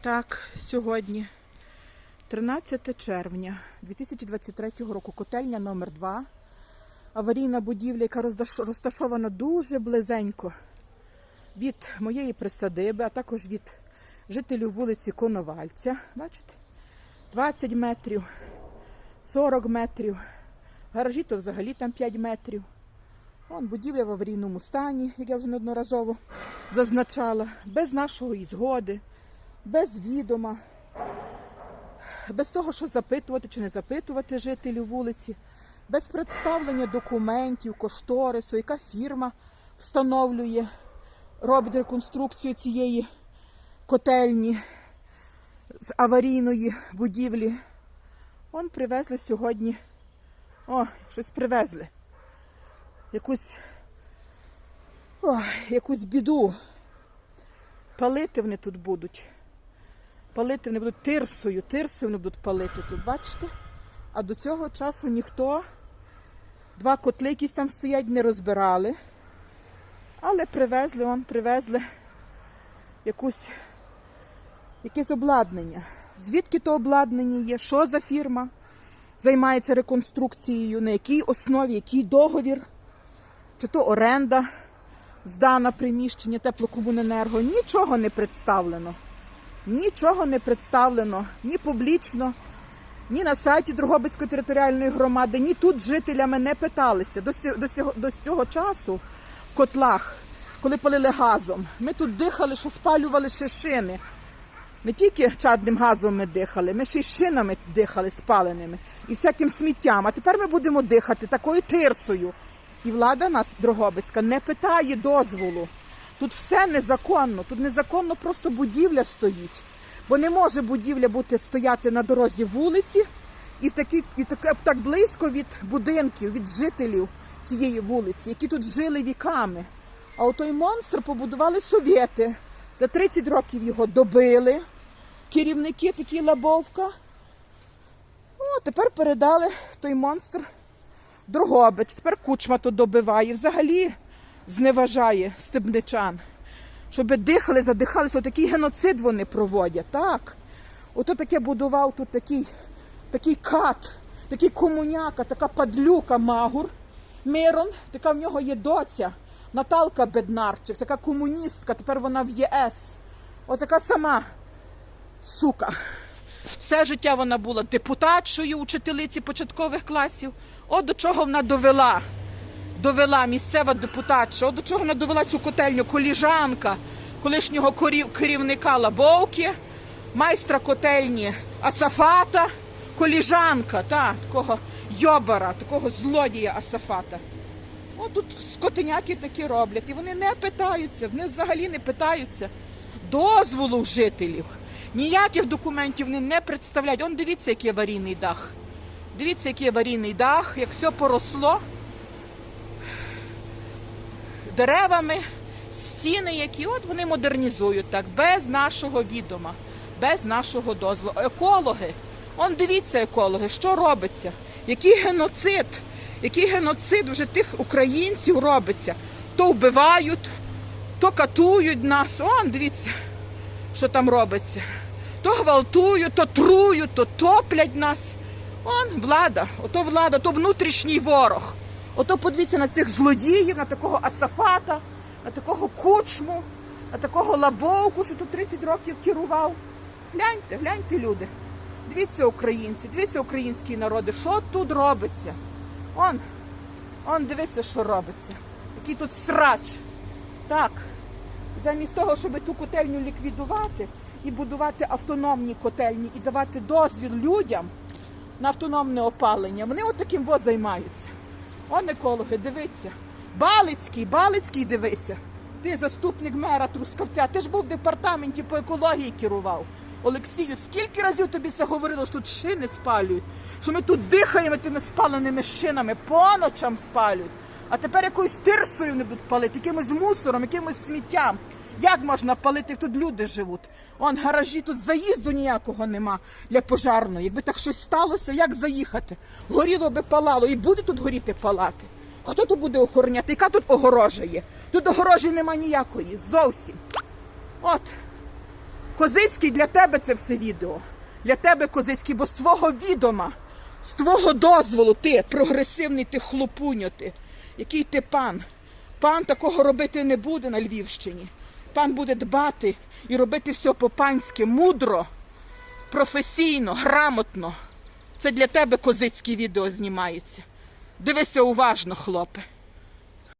Так, сьогодні 13 червня 2023 року. Котельня номер 2 Аварійна будівля, яка розташована дуже близенько від моєї присадиби, а також від жителів вулиці Коновальця. Бачите? 20 метрів, 40 метрів. Гаражі то взагалі там 5 метрів. Вон будівля в аварійному стані, як я вже неодноразово зазначала, без нашої згоди, без відома, без того, що запитувати чи не запитувати жителів вулиці, без представлення документів, кошторису, яка фірма встановлює, робить реконструкцію цієї котельні з аварійної будівлі. Он привезли сьогодні. О, щось привезли. Якусь, ой, якусь біду. Палити вони тут будуть. Палити вони будуть тирсою, тирсою вони будуть палити тут, бачите? А до цього часу ніхто два котли якісь там стоять, не розбирали. Але привезли, он привезли якусь, якесь обладнання. Звідки то обладнання є? Що за фірма займається реконструкцією? На якій основі, який договір? Чи то оренда здана приміщення теплокомуненерго? Нічого не представлено. Нічого не представлено ні публічно, ні на сайті Дрогобицької територіальної громади, ні тут жителями не питалися. До, до, до цього часу в котлах, коли палили газом, ми тут дихали, що спалювали ще шини. Не тільки чадним газом ми дихали, ми ще й шинами дихали спаленими і всяким сміттям. А тепер ми будемо дихати такою тирсою. І влада нас, Дрогобицька, не питає дозволу. Тут все незаконно, тут незаконно просто будівля стоїть. Бо не може будівля бути стояти на дорозі вулиці і, в такі, і так, так близько від будинків, від жителів цієї вулиці, які тут жили віками. А отой монстр побудували совєти. За 30 років його добили. Керівники такі лабовка. О, тепер передали той монстр Дрогобич. Тепер кучма то добиває. Взагалі зневажає стебничан. Щоб дихали, задихалися, отакий геноцид вони проводять. Так. Ото таке будував тут такий, такий кат, такий комуняка, така падлюка Магур. Мирон, така в нього є доця. Наталка Беднарчик, така комуністка, тепер вона в ЄС. Отака сама сука. Все життя вона була депутатшою, учителиці початкових класів. От до чого вона довела. Довела місцева депутатша. До чого вона довела цю котельню коліжанка колишнього керівника Лабовки, майстра котельні Асафата, коліжанка, та, такого йобара, такого злодія Асафата. О, тут скотиняки такі роблять. І вони не питаються, вони взагалі не питаються дозволу жителів. Ніяких документів вони не представляють. Он дивіться, який аварійний дах. Дивіться, який аварійний дах, як все поросло деревами, стіни, які от вони модернізують так, без нашого відома, без нашого дозволу. Екологи, он дивіться, екологи, що робиться, який геноцид, який геноцид вже тих українців робиться. То вбивають, то катують нас. Он дивіться, що там робиться. То гвалтують, то трують, то топлять нас. Он влада, ото влада, то внутрішній ворог. Ото подивіться на цих злодіїв, на такого Асафата, на такого кучму, на такого лабовку, що тут 30 років керував. Гляньте, гляньте, люди. Дивіться, українці, дивіться, українські народи, що тут робиться. Он, он, дивіться, що робиться. Який тут срач. Так, замість того, щоб ту котельню ліквідувати і будувати автономні котельні і давати дозвіл людям на автономне опалення, вони от таким во займаються. Он екологи, дивіться. Балицький, Балицький, дивися. Ти заступник мера Трускавця, ти ж був в департаменті по екології керував. Олексію, скільки разів тобі це говорило, що тут шини спалюють, що ми тут дихаємо тими спаленими шинами, по ночам спалюють. А тепер якоюсь тирсою не будуть палити, якимось мусором, якимось сміттям. Як можна палити, тут люди живуть? Он гаражі, тут заїзду ніякого нема для пожарної. Якби так щось сталося, як заїхати? Горіло би палало, і буде тут горіти палати. Хто тут буде охороняти? Яка тут огорожа є? Тут огорожі нема ніякої, зовсім. От. Козицький для тебе це все відео. Для тебе Козицький, бо з твого відома, з твого дозволу ти прогресивний, ти хлопуньо ти. Який ти пан? Пан такого робити не буде на Львівщині. Пан буде дбати і робити все по-панськи, мудро, професійно, грамотно. Це для тебе козицьке відео знімається. Дивися уважно, хлопе.